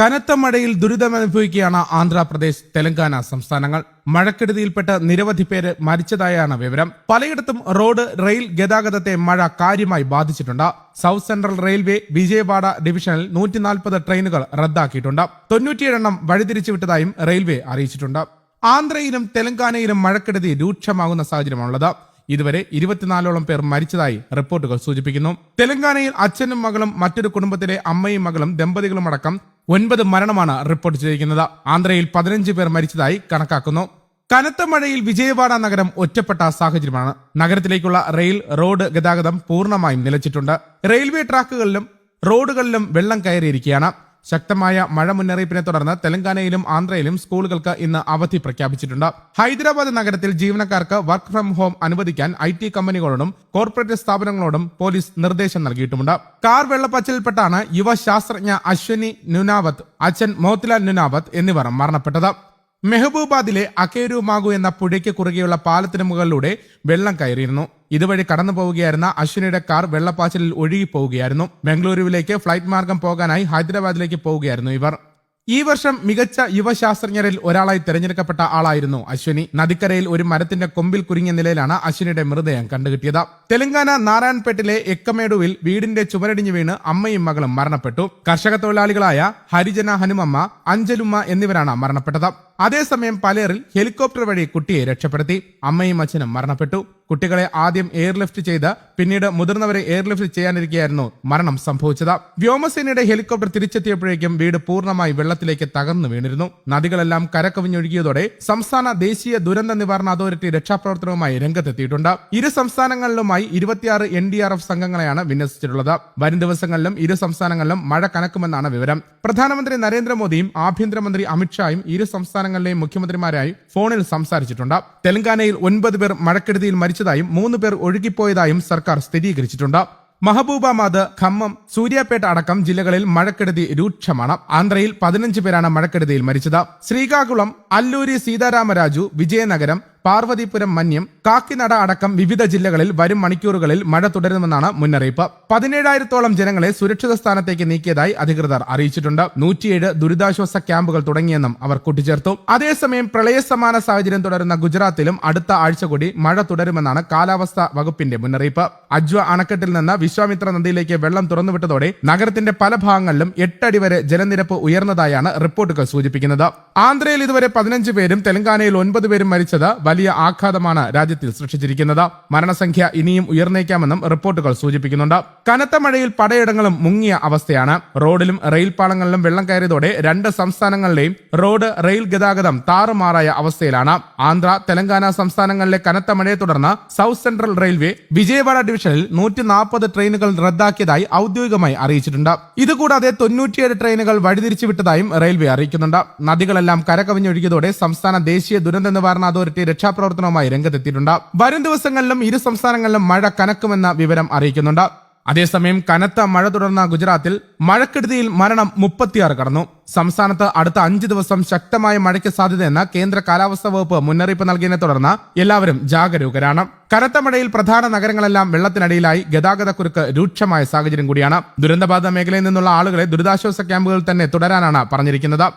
കനത്ത മഴയിൽ ദുരിതമനുഭവിക്കുകയാണ് ആന്ധ്രാപ്രദേശ് തെലങ്കാന സംസ്ഥാനങ്ങൾ. മഴക്കെടുതിയിൽപ്പെട്ട് നിരവധി പേര് മരിച്ചതായാണ് വിവരം. പലയിടത്തും റോഡ് റെയിൽ ഗതാഗതത്തെ മഴ കാര്യമായി ബാധിച്ചിട്ടുണ്ട്. സൗത്ത് സെൻട്രൽ റെയിൽവേ വിജയവാഡ ഡിവിഷനിൽ നൂറ്റി നാൽപ്പത് ട്രെയിനുകൾ റദ്ദാക്കിയിട്ടുണ്ട്. തൊണ്ണൂറ്റിയേഴെണ്ണം വഴിതിരിച്ചുവിട്ടതായും റെയിൽവേ അറിയിച്ചിട്ടുണ്ട്. ആന്ധ്രയിലും തെലങ്കാനയിലും മഴക്കെടുതി രൂക്ഷമാകുന്ന സാഹചര്യമാണുള്ളത്. ഇതുവരെ ഇരുപത്തിനാലോളം പേർ മരിച്ചതായി റിപ്പോർട്ടുകൾ സൂചിപ്പിക്കുന്നു. തെലങ്കാനയിൽ അച്ഛനും മകളും മറ്റൊരു കുടുംബത്തിലെ അമ്മയും മകളും ദമ്പതികളും അടക്കം ഒൻപത് മരണമാണ് റിപ്പോർട്ട് ചെയ്തിരിക്കുന്നത്. ആന്ധ്രയിൽ പതിനഞ്ച് പേർ മരിച്ചതായി കണക്കാക്കുന്നു. കനത്ത മഴയിൽ വിജയവാഡ നഗരം ഒറ്റപ്പെട്ട സാഹചര്യമാണ്. നഗരത്തിലേക്കുള്ള റെയിൽ റോഡ് ഗതാഗതം പൂർണമായും നിലച്ചിട്ടുണ്ട്. റെയിൽവേ ട്രാക്കുകളിലും റോഡുകളിലും വെള്ളം കയറിയിരിക്കുകയാണ്. ശക്തമായ മഴ മുന്നറിയിപ്പിനെ തുടർന്ന് തെലങ്കാനയിലും ആന്ധ്രയിലും സ്കൂളുകൾക്ക് ഇന്ന് അവധി പ്രഖ്യാപിച്ചിട്ടുണ്ട്. ഹൈദരാബാദ് നഗരത്തിൽ ജീവനക്കാർക്ക് വർക്ക് ഫ്രം ഹോം അനുവദിക്കാൻ ഐ ടി കമ്പനികളോടും കോർപ്പറേറ്റ് സ്ഥാപനങ്ങളോടും പോലീസ് നിർദ്ദേശം നൽകിയിട്ടുണ്ട് കാർ വെള്ളപ്പച്ചലിൽപ്പെട്ടാണ് യുവ ശാസ്ത്രജ്ഞ അശ്വനി നുനാവത്ത് അച്ഛൻ മോത്തിലാൽ നുനാവത്ത് എന്നിവർ മരണപ്പെട്ടത്. മെഹബൂബാദിലെ അക്കേരു മാഗു എന്ന പുഴയ്ക്ക് കുറുകെയുള്ള പാലത്തിന് മുകളിലൂടെ വെള്ളം കയറിയിരുന്നു. ഇതുവഴി കടന്നു പോവുകയായിരുന്ന അശ്വിനിയുടെ കാർ വെള്ളപ്പാച്ചിലിൽ ഒഴുകി പോവുകയായിരുന്നു ബംഗളൂരുവിലേക്ക് ഫ്ലൈറ്റ് മാർഗം പോകാനായി ഹൈദരാബാദിലേക്ക് പോവുകയായിരുന്നു ഇവർ. ഈ വർഷം മികച്ച യുവശാസ്ത്രജ്ഞരിൽ ഒരാളായി തെരഞ്ഞെടുക്കപ്പെട്ട ആളായിരുന്നു അശ്വിനി. നദിക്കരയിൽ ഒരു മരത്തിന്റെ കൊമ്പിൽ കുരുങ്ങിയ നിലയിലാണ് അശ്വിനിയുടെ മൃതദേഹം കണ്ടുകിട്ടിയത്. തെലങ്കാന നാരായൺപേട്ടിലെ എക്കമേടുവിൽ വീടിന്റെ ചുമരടിഞ്ഞു വീണ് അമ്മയും മകളും മരണപ്പെട്ടു. കർഷക തൊഴിലാളികളായ ഹരിജന ഹനുമമ്മ അഞ്ചലുമ്മ എന്നിവരാണ് മരണപ്പെട്ടത്. അതേസമയം പലേറിൽ ഹെലികോപ്റ്റർ വഴി കുട്ടിയെ രക്ഷപ്പെടുത്തി. അമ്മയും അച്ഛനും മരണപ്പെട്ടു. കുട്ടികളെ ആദ്യം എയർലിഫ്റ്റ് ചെയ്ത് പിന്നീട് മുതിർന്നവരെ എയർലിഫ്റ്റ് ചെയ്യാനിരിക്കെയായിരുന്നു മരണം സംഭവിച്ചത്. വ്യോമസേനയുടെ ഹെലികോപ്റ്റർ തിരിച്ചെത്തിയപ്പോഴേക്കും വീട് പൂർണമായി വെള്ളത്തിലേക്ക് തകർന്നു വീണിരുന്നു. നദികളെല്ലാം കരക്കവിഞ്ഞൊഴുകിയതോടെ സംസ്ഥാന ദേശീയ ദുരന്ത നിവാരണ അതോറിറ്റി രക്ഷാപ്രവർത്തനവുമായി രംഗത്തെത്തിയിട്ടുണ്ട്. ഇരു സംസ്ഥാനങ്ങളിലുമായി ഇരുപത്തിയാറ് എൻ ഡി ആർ എഫ് സംഘങ്ങളെയാണ് വിന്യസിച്ചിട്ടുള്ളത്. വരും ദിവസങ്ങളിലും ഇരു സംസ്ഥാനങ്ങളിലും മഴ കനക്കുമെന്നാണ് വിവരം. പ്രധാനമന്ത്രി നരേന്ദ്രമോദിയും ആഭ്യന്തരമന്ത്രി അമിത്ഷായും ഇരു സംസ്ഥാനങ്ങളിലെയും മുഖ്യമന്ത്രിമാരായി ഫോണിൽ സംസാരിച്ചിട്ടുണ്ട്. തെലങ്കാനയിൽ ഒൻപത് പേർ മഴക്കെടുതിയിൽ മരിച്ചതായും മൂന്ന് പേർ ഒഴുകിപ്പോയതായും സർക്കാർ സ്ഥിരീകരിച്ചിട്ടുണ്ട്. മഹബൂബാബാദ് ഖമ്മം സൂര്യാപേട്ട അടക്കം ജില്ലകളിൽ മഴക്കെടുതി രൂക്ഷമാണ്. ആന്ധ്രയിൽ പതിനഞ്ച് പേരാണ് മഴക്കെടുതിയിൽ മരിച്ചത്. ശ്രീകാകുളം അല്ലൂരി സീതാരാമരാജു വിജയനഗരം പാർവതിപുരം മന്യം കാക്കിനട അടക്കം വിവിധ ജില്ലകളിൽ വരും മണിക്കൂറുകളിൽ മഴ തുടരുമെന്നാണ് മുന്നറിയിപ്പ്. പതിനേഴായിരത്തോളം ജനങ്ങളെ സുരക്ഷിത സ്ഥാനത്തേക്ക് നീക്കിയതായി അധികൃതർ അറിയിച്ചിട്ടുണ്ട്. നൂറ്റിയേഴ് ദുരിതാശ്വാസ ക്യാമ്പുകൾ തുടങ്ങിയെന്നും അവർ കൂട്ടിച്ചേർത്തു. അതേസമയം പ്രളയ സമാന സാഹചര്യം തുടരുന്ന ഗുജറാത്തിലും അടുത്ത ആഴ്ച കൂടി മഴ തുടരുമെന്നാണ് കാലാവസ്ഥാ വകുപ്പിന്റെ മുന്നറിയിപ്പ്. അജ്വ അണക്കെട്ടിൽ നിന്ന് വിശ്വാമിത്ര നദിയിലേക്ക് വെള്ളം തുറന്നുവിട്ടതോടെ നഗരത്തിന്റെ പല ഭാഗങ്ങളിലും എട്ടടി വരെ ജലനിരപ്പ് ഉയർന്നതായാണ് റിപ്പോർട്ടുകൾ സൂചിപ്പിക്കുന്നത്. ആന്ധ്രയിൽ ഇതുവരെ പതിനഞ്ച് പേരും തെലങ്കാനയിൽ ഒൻപത് പേരും മരിച്ചത് വലിയ ആഘാതമാണ് രാജ്യത്തിൽ സൃഷ്ടിച്ചിരിക്കുന്നത്. മരണസംഖ്യ ഇനിയും ഉയർന്നേക്കാമെന്നും റിപ്പോർട്ടുകൾ സൂചിപ്പിക്കുന്നുണ്ട്. കനത്ത മഴയിൽ പടയിടങ്ങളും മുങ്ങിയ അവസ്ഥയാണ്. റോഡിലും റെയിൽപാളങ്ങളിലും വെള്ളം കയറിയതോടെ രണ്ട് സംസ്ഥാനങ്ങളിലെയും റോഡ് റെയിൽ ഗതാഗതം താറുമാറായ അവസ്ഥയിലാണ്. ആന്ധ്ര തെലങ്കാന സംസ്ഥാനങ്ങളിലെ കനത്ത മഴയെ തുടർന്ന് സൗത്ത് സെൻട്രൽ റെയിൽവേ വിജയവാഡ ഡിവിഷനിൽ നൂറ്റി നാൽപ്പത് ട്രെയിനുകൾ റദ്ദാക്കിയതായി ഔദ്യോഗികമായി അറിയിച്ചിട്ടുണ്ട്. ഇതുകൂടാതെ തൊണ്ണൂറ്റിയേഴ് ട്രെയിനുകൾ വഴിതിരിച്ചുവിട്ടതായും റെയിൽവേ അറിയിക്കുന്നുണ്ട്. നദികളെല്ലാം കരകവിഞ്ഞൊഴുകിയതോടെ സംസ്ഥാന ദേശീയ ദുരന്ത നിവാരണ അതോറിറ്റി രക്ഷാപ്രവർത്തനവുമായി രംഗത്തെത്തിയിട്ടുണ്ട്. വരും ദിവസങ്ങളിലും ഇരു സംസ്ഥാനങ്ങളിലും മഴ കനക്കുമെന്ന വിവരം അറിയിക്കുന്നുണ്ട്. അതേസമയം കനത്ത മഴ തുടർന്ന ഗുജറാത്തിൽ മഴക്കെടുതിയിൽ മരണം മുപ്പത്തിയാറ് കടന്നു. സംസ്ഥാനത്ത് അടുത്ത അഞ്ച് ദിവസം ശക്തമായ മഴയ്ക്ക് സാധ്യതയെന്ന് കേന്ദ്ര കാലാവസ്ഥാ വകുപ്പ് മുന്നറിയിപ്പ് നൽകിയതിനെ തുടർന്ന് എല്ലാവരും ജാഗരൂകരാണ്. കനത്ത മഴയിൽ പ്രധാന നഗരങ്ങളെല്ലാം വെള്ളത്തിനടിയിലായി ഗതാഗതക്കുരുക്ക് രൂക്ഷമായ സാഹചര്യം കൂടിയാണ്. ദുരന്തബാധ മേഖലയിൽ നിന്നുള്ള ആളുകളെ ദുരിതാശ്വാസ ക്യാമ്പുകളിൽ തന്നെ തുടരാനാണ് പറഞ്ഞിരിക്കുന്നത്.